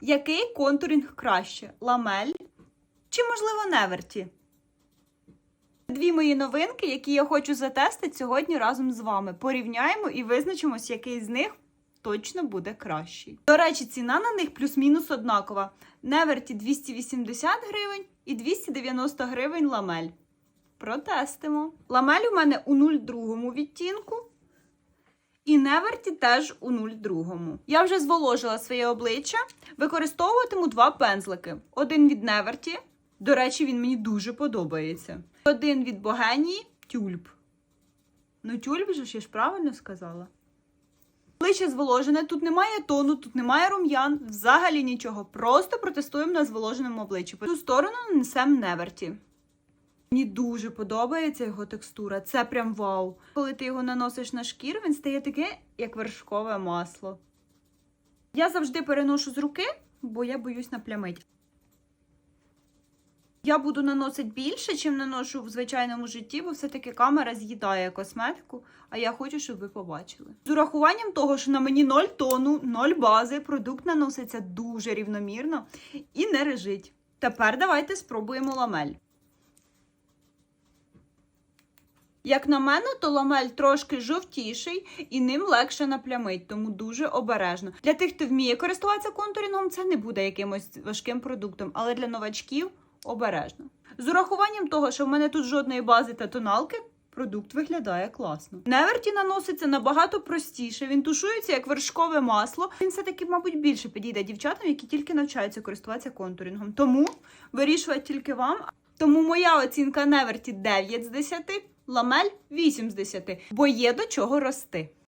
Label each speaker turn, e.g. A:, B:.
A: Який контурінг краще? Ламель чи, можливо, неверті? Дві мої новинки, які я хочу затестити сьогодні разом з вами. Порівняємо і визначимось, який з них точно буде кращий. До речі, ціна на них плюс-мінус однакова. Неверті 280 гривень і 290 гривень ламель. Протестимо. Ламель у мене у 0,2 відтінку. Неверті теж у 0,2. Я вже зволожила своє обличчя. Використовуватиму два пензлики. Один від неверті. До речі, він мені дуже подобається. Один від Богенії тюльп. Ну, тюльп же ж я ж правильно сказала. Обличчя зволожене, тут немає тону, тут немає рум'ян, взагалі нічого. Просто протестуємо на зволоженому обличчі. По цю сторону нанесемо неверті. Мені дуже подобається його текстура. Це прям вау. Коли ти його наносиш на шкіру, він стає таке, як вершкове масло. Я завжди переношу з руки, бо я боюсь наплямити. Я буду наносити більше, чим наношу в звичайному житті, бо все-таки камера з'їдає косметику, а я хочу, щоб ви побачили. З урахуванням того, що на мені 0 тону, 0 бази, продукт наноситься дуже рівномірно і не режить. Тепер давайте спробуємо ламель. Як на мене, то ламель трошки жовтіший і ним легше наплямить, тому дуже обережно. Для тих, хто вміє користуватися контурінгом, це не буде якимось важким продуктом, але для новачків обережно. З урахуванням того, що в мене тут жодної бази та тоналки, продукт виглядає класно. Неверті наноситься набагато простіше. Він тушується як вершкове масло. Він все-таки, мабуть, більше підійде дівчатам, які тільки навчаються користуватися контурінгом. Тому вирішувати тільки вам. Тому моя оцінка Неверті 9 з 10, ламель 8 з 10, бо є до чого рости.